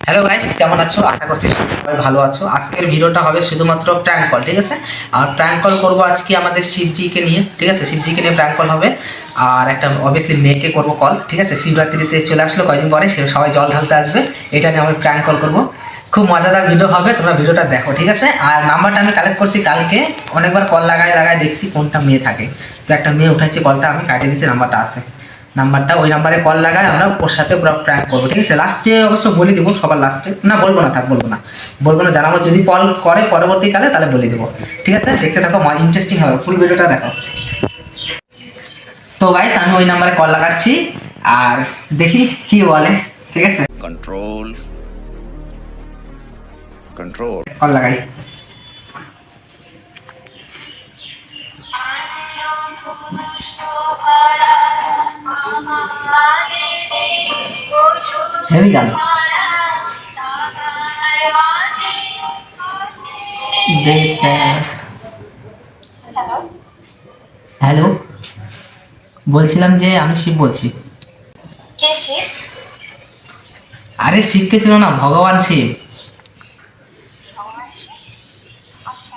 Hello guys কেমন আছো? আশা করছি সবাই ভালো আছো। আজকের ভিডিওটা হবে শুধুমাত্র প্র্যাঙ্ক কল ঠিক আছে? আর প্র্যাঙ্ক কল করব আজকে আমাদের শিবজিকে নিয়ে, ঠিক আছে? শিবজিকে নিয়ে প্র্যাঙ্ক কল হবে। আর একটা অবভিয়াসলি মেয়েকে করব কল ঠিক আছে? শিবরাত্রিতে চলে আসলো কয়দিন পরে, সে সবাই জল ঢালতে আসবে। এটা নিয়ে আমি প্র্যাঙ্ক কল করব। খুব মজাদার ভিডিও হবে, তোমরা ভিডিওটা দেখো, ঠিক আছে? আর নাম্বারটা আমি কালেক্ট করছি কালকে। অনেকবার কল লাগায় লাগায় দেখছি কোনটা মেয়ে থাকে। তো একটা মেয়ে উঠাইছে কলটা আমি কাটিয়ে দিয়েছি নাম্বারটা আছে। নাম্বারটা ওই নাম্বারে কল লাগায় আমরা ওর সাথে পুরো প্র্যাঙ্ক করব ঠিক আছে? লাস্টে অবশ্য বলে দিব সবার লাস্টে না বলব না থাক বলব না। বলব না জানাব যদি কল করে পরবর্তীকালে তাহলে বলে দেবো। ঠিক আছে? দেখতে থাকো ইন্টারেস্টিং হবে। ফুল ভিডিওটা দেখো। তো গাইস আমি ওই নাম্বারে কল লাগাচ্ছি আর দেখি কি বলে ঠিক আছে? কন্ট্রোল কন্ট্রোল কল লাগাই। হেভি গান দেশে হ্যালো বলছিলাম যে আমি শিব বলছি। কে শিব? আরে শিবকে ছিল না ভগবান শিব। আচ্ছা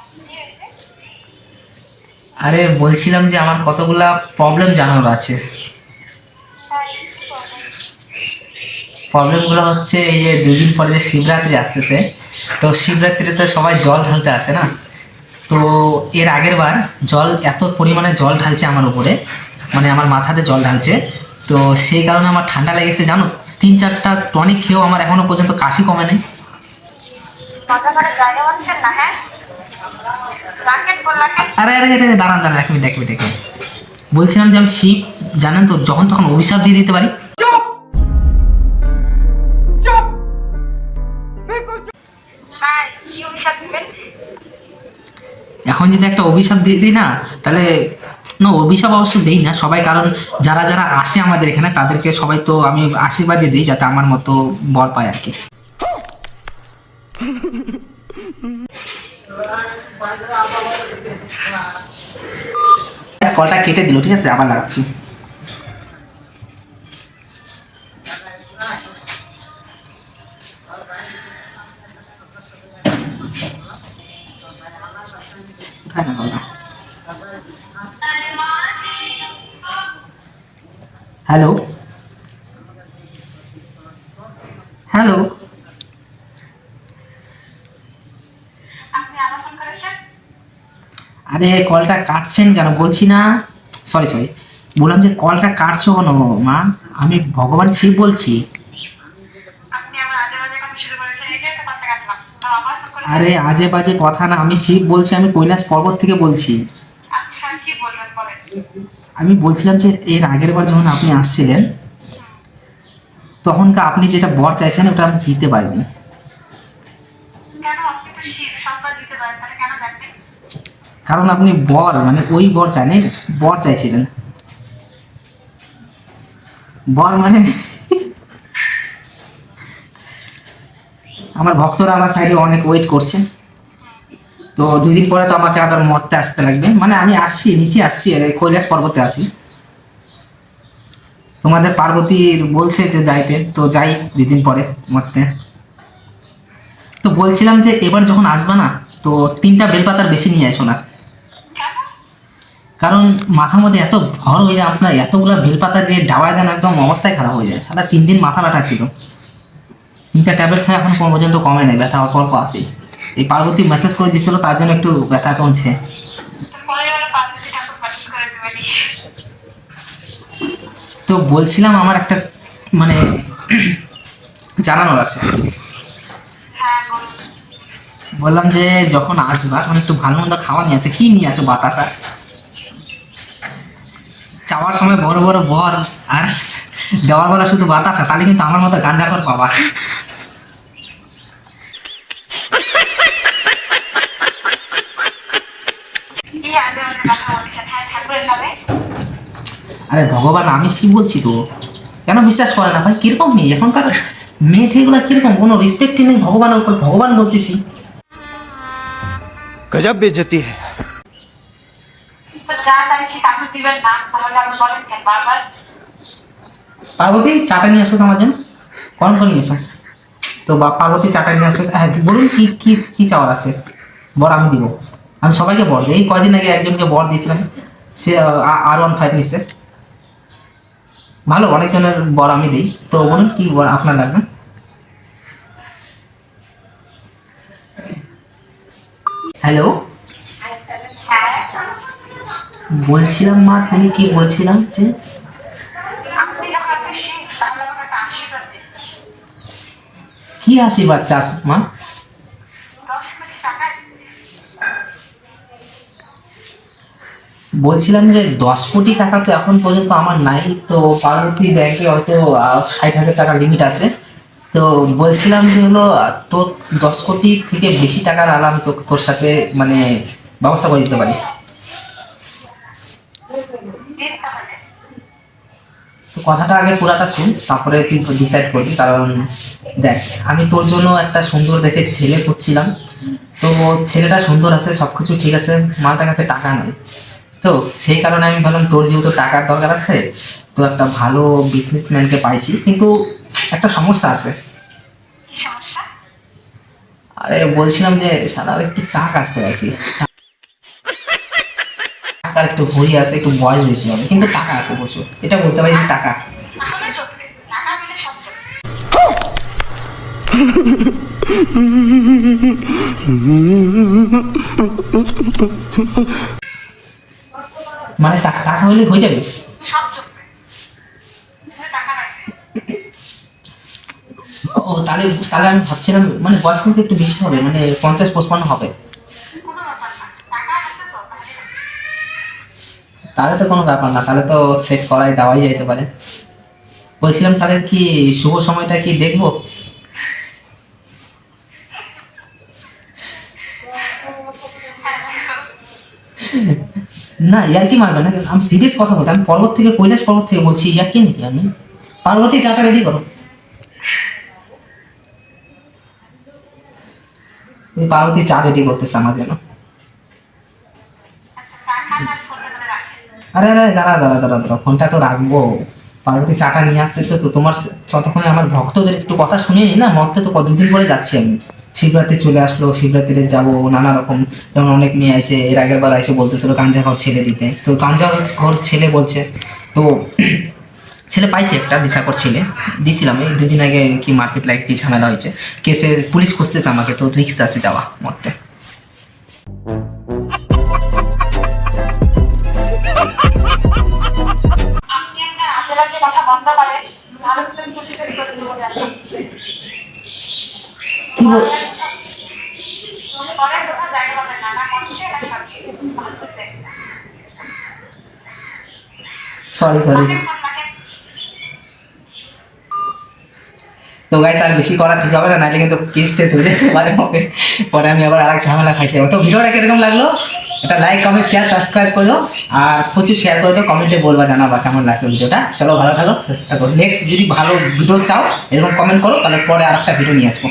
আরে বলছিলাম যে আমার কতগুলা প্রবলেম জানার আছে তাই কি problem? প্রবলেমগুলো হচ্ছে এই যে দুদিন পরে যে শিবরাত্রি আসতেছে তো শিবরাত্রিতে সবাই জল ঢালতে আসে না? তো এর আগের বার জল এত পরিমাণে জল ঢালছে আমার উপরে মানে আমার মাথাতে জল ঢালছে। তো সেই কারণে আমার ঠান্ডা লেগেছে জানো? তিন চারটা টনিক খেয়েও আমার এখনও পর্যন্ত কাশি কমে নেই। হ্যাঁ? আরে আরে, দাঁড়ান দাঁড়ান এক মিনিট এক মিনিট এক মিনিট। বলছিলাম যে আমি শিব জানেন তো যখন তখন অভিশাপ দিয়ে দিতে পারি। এখন যদি একটা অভিশাপ দিয়ে দিই না, তাহলে না অভিশাপ অবশ্য দিই না, সবাই কারণ যারা যারা আসে আমাদের এখানে, তাদেরকে সবাই তো আমি আশীর্বাদ দিয়ে দিই যাতে আমার মতো বর পায় আর কি। কলটা কেটে দিল, ঠিক আছে? আবার লাগাচ্ছি। হ্যালো হ্যালো আরে কলটা কাটছেন কেন? বলছি না। সরি সরি বললাম যে কলটা কাটছো কেন মা? আমি ভগবান শিব বলছি। আরে আজে বাজে কথা না। আমি শিব বলছি আমি কৈলাস পর্বত থেকে বলছি আচ্ছা কি বলবেন বলেন আমি বলছিলাম যে এর আগের বার যখন আপনি আসছিলেন তখনকার আপনি যেটা বর চাইছেন ওটা আমি দিতে পারিনি কারণ আপনি বর মানে ওই বর চাইনি বর চাইছিলেন। বর মানে আমার ভক্তরা আমার সাইডে অনেক ওয়েট করছে। তো দুদিন পরে তো আমাকে আবার মরতে আসতে লাগবে। মানে আমি আসছি নিচে আসছি কৈলাস পর্বতে আসি। তোমাদের পার্বতী বলছে যে যাইতে, তো যাই দুদিন পরে মরতে। তো বলছিলাম যে এবার যখন আসবা না, তো তিনটা বেলপাতার বেশি নিয়ে আসো না। কারণ মাথার মধ্যে এত ভর হয়ে যায় আপনার, এতগুলো বেলপাতা দিয়ে ডাবায় দেন, একদম অবস্থায় খারাপ হয়ে যায়। সারা তিন দিন মাথা ব্যথা ছিল। তিনটা ট্যাবলেট খাই এখন পর্যন্ত কমে নেই, ব্যথা অল্প অল্প আসে এই পার্বতী মেসেজ করে দিচ্ছিল তার জন্য একটু ব্যথা কমছে। তো বলছিলাম আমার একটা মানে জানানোর আছে। বললাম যে, যখন আসবা, তখন একটু ভালো মন্দ খাওয়া নিয়ে আসে। কি নিয়ে আসো বাতাসা চাওয়ার সময় বড় বড় বর আর দেওয়ার বেলা শুধু বাতাসা তাহলে কিন্তু আমার মতো গাঞ্জা কর পাবা কি আজে বাজে কথা বলছেন হ্যাঁ ঠাকুরের নামে আরে ভগবান আমি সি বলছি তো? কেন বিশ্বাস করে না? ভাই কীরকম মেয়ে? এখনকার মেয়ে ঠেগুলো কীরকম? কোনো রেসপেক্টই নেই ভগবানের উপর ভগবান বলতেছি। গজব বেজতি পার্বতী চাটা নিয়ে আসো তোমার জন্য। কর্ম করে নিয়ে এসো তো বা পার্বতী চাটা নিয়ে আসে। হ্যাঁ বলুন কি কি কি চাওয়ার আছে? বর আমি দিব। আমি সবাইকে বর এই কদিন আগে একজনকে বর দিয়েছিলাম। সে আর ওয়ান ফাইভ নিচ্ছে ভালো অনেকজনের বর আমি দিই। তো বলুন, কি আপনার লাগবে? হ্যালো হ্যাঁ বলছিলাম মা, তুমি কি বলছিলাম যে? কি আশীর্বাদ চাষ মা দশ কোটি টাকা দিন। বলছিলাম যে দশ কোটি টাকা তো এখন পর্যন্ত আমার নাই, তো পার্বতী ব্যাংকে হয়তো ষাট হাজার টাকা লিমিট আছে। তো বলছিলাম যে হলো তোর দশ কোটি থেকে বেশি টাকার আলাম তো তোর সাথে মানে ব্যবস্থা করে দিতে পারি। তো কথাটা আগে পুরাটা শুন, তারপরে তুই ডিসাইড করবি, কারণ দেখ, আমি তোর জন্য একটা সুন্দর দেখে ছেলে করছিলাম তো ছেলেটা সুন্দর আছে সব কিছু ঠিক আছে, মালটার কাছে টাকা নেই। তো সেই কারণে আমি ভাবলাম তোর যেহেতু টাকার দরকার আছে তো একটা ভালো বিজনেসম্যানকে পাইছি। কিন্তু একটা সমস্যা আছে। আরে বলছিলাম যে সাদার একটু টাক আছে আর কি। টাকার একটু ভরি আছে একটু বয়স বেশি হবে কিন্তু টাকা আছে প্রচুর। এটা বলতে পারি যে টাকা তাহলে চলবে টাকা মিলে সব চলবে মানে টাকা হলে হয়ে যাবে। ও তাহলে তাহলে আমি ভাবছিলাম মানে বয়স কিন্তু একটু বেশি হবে মানে পঞ্চাশ পঁচপান্ন হবে। তাহলে হবে। তাহলে তো কোনো ব্যাপার না তাহলে তো সেট করাই দেওয়াই যেতে পারে। বলছিলাম তাহলে কি শুভ সময়টা কি দেখব? না ইয়ার কি মারবে না আমি সিরিয়াস কথা বলতে আমি পর্বত থেকে কৈলাস পর্বত থেকে বলছি ইয়ার কি নাকি? আমি? পার্বতী চাটা রেডি করো। ওই পার্বতী চা রেডি করতেছে আমার জন্য। আচ্ছা খান আর আরে দাঁড়া দাঁড়া দাঁড়া দাঁড়া ফোনটা তো রাখব। পার্বতী চাটা নিয়ে আসতেছে তো তোমার যতক্ষণে আমার ভক্তদের একটু কথা শুনে নি না মধ্যে তো কতদিন পরে যাচ্ছি আমি। শিবরাত্রি চলে আসলো, শিবরাত্রিতে যাব, নানা রকম। যেমন অনেক মেয়ে আছে এর আগের বার এসে বলতেছিল গাঞ্জা ঘর ছেলে দিতে। তো গাঞ্জা ঘর ছেলে বলছে, তো ছেলে পাইছে একটা বিশাকর ছেলে। দিছিলাম, এই দুদিন আগে কি মার্কেট লাইক কি ঝামেলা হয়েছে। কেসে পুলিশ খুঁজতেছে আমাকে, তো রিক্স আছে যাওয়া আজে কথা বন্ধ পুলিশের ভাবতেছে সরি সরি তো গাইস আর বেশি করা ঠিক হবে না নাহলে কিন্তু কেস টেস হয়ে যেতে পারে হবে পরে আমি আবার আরেক ঝামেলা খাইছি তো ভিডিওটা কীরকম লাগল? এটা লাইক কমেন্ট শেয়ার সাবস্ক্রাইব করো। আর প্রচুর শেয়ার করে দাও কমেন্টে বলবা, জানাবা কেমন লাগল ভিডিওটা। চলো, ভালো থাকো, সুস্থ থাকো। নেক্সট যদি ভালো ভিডিও চাও, এরকম কমেন্ট করো, তাহলে পরে আর একটা ভিডিও নিয়ে আসব।